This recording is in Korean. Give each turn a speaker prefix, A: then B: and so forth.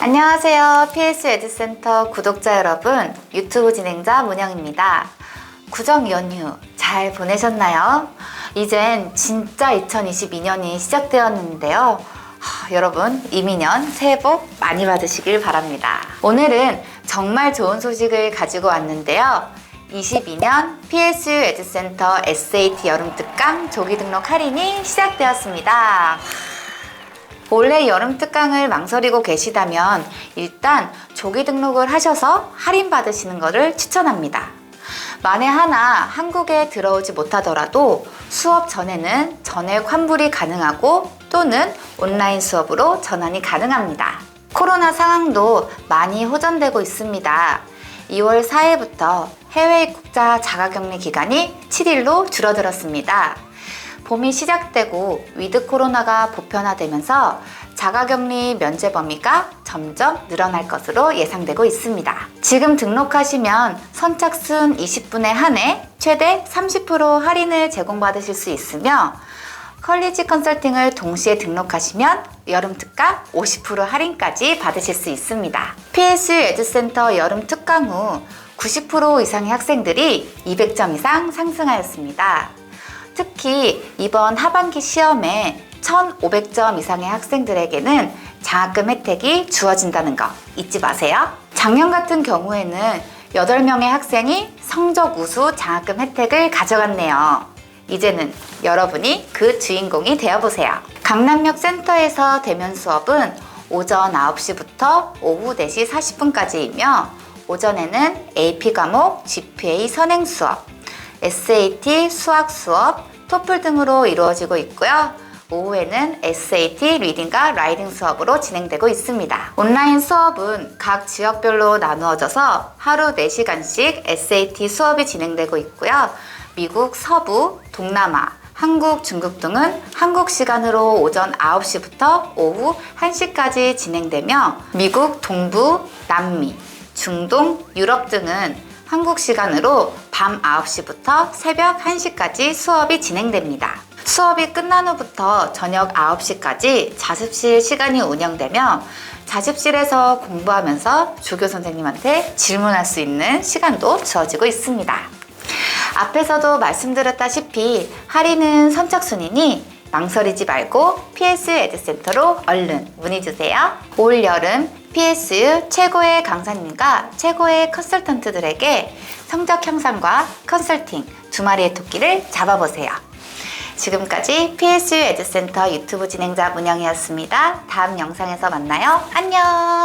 A: 안녕하세요. PS 에듀센터 구독자 여러분, 유튜브 진행자 문영입니다. 구정 연휴 잘 보내셨나요? 이젠 진짜 2022년이 시작되었는데요. 하, 여러분, 이민년 새해 복 많이 받으시길 바랍니다. 오늘은 정말 좋은 소식을 가지고 왔는데요. 22년 PSU 에듀센터 SAT 여름 특강 조기 등록 할인이 시작되었습니다. 원래 여름 특강을 망설이고 계시다면 일단 조기 등록을 하셔서 할인 받으시는 것을 추천합니다. 만에 하나 한국에 들어오지 못하더라도 수업 전에는 전액 환불이 가능하고 또는 온라인 수업으로 전환이 가능합니다. 코로나 상황도 많이 호전되고 있습니다. 2월 4일부터 해외 입국자 자가격리 기간이 7일로 줄어들었습니다. 봄이 시작되고 위드 코로나가 보편화되면서 자가격리 면제 범위가 점점 늘어날 것으로 예상되고 있습니다. 지금 등록하시면 선착순 20분에 한해 최대 30% 할인을 제공받으실 수 있으며 컬리지 컨설팅을 동시에 등록하시면 여름 특강 50% 할인까지 받으실 수 있습니다. PS 에듀센터 여름 특강 후 90% 이상의 학생들이 200점 이상 상승하였습니다. 특히 이번 하반기 시험에 1,500점 이상의 학생들에게는 장학금 혜택이 주어진다는 거 잊지 마세요. 작년 같은 경우에는 8명의 학생이 성적 우수 장학금 혜택을 가져갔네요. 이제는 여러분이 그 주인공이 되어보세요. 강남역 센터에서 대면 수업은 오전 9시부터 오후 4시 40분까지이며 오전에는 AP 과목 GPA 선행 수업, SAT 수학 수업, 토플 등으로 이루어지고 있고요. 오후에는 SAT 리딩과 라이딩 수업으로 진행되고 있습니다. 온라인 수업은 각 지역별로 나누어져서 하루 4시간씩 SAT 수업이 진행되고 있고요. 미국 서부, 동남아, 한국, 중국 등은 한국 시간으로 오전 9시부터 오후 1시까지 진행되며 미국 동부, 남미, 중동, 유럽 등은 한국 시간으로 밤 9시부터 새벽 1시까지 수업이 진행됩니다. 수업이 끝난 후부터 저녁 9시까지 자습실 시간이 운영되며 자습실에서 공부하면서 조교 선생님한테 질문할 수 있는 시간도 주어지고 있습니다. 앞에서도 말씀드렸다시피 할인은 선착순이니 망설이지 말고 PS 에듀센터로 얼른 문의 주세요. 올 여름 PSU 최고의 강사님과 최고의 컨설턴트들에게 성적 향상과 컨설팅 두 마리의 토끼를 잡아보세요. 지금까지 PSU 에듀센터 유튜브 진행자 문영이었습니다. 다음 영상에서 만나요. 안녕!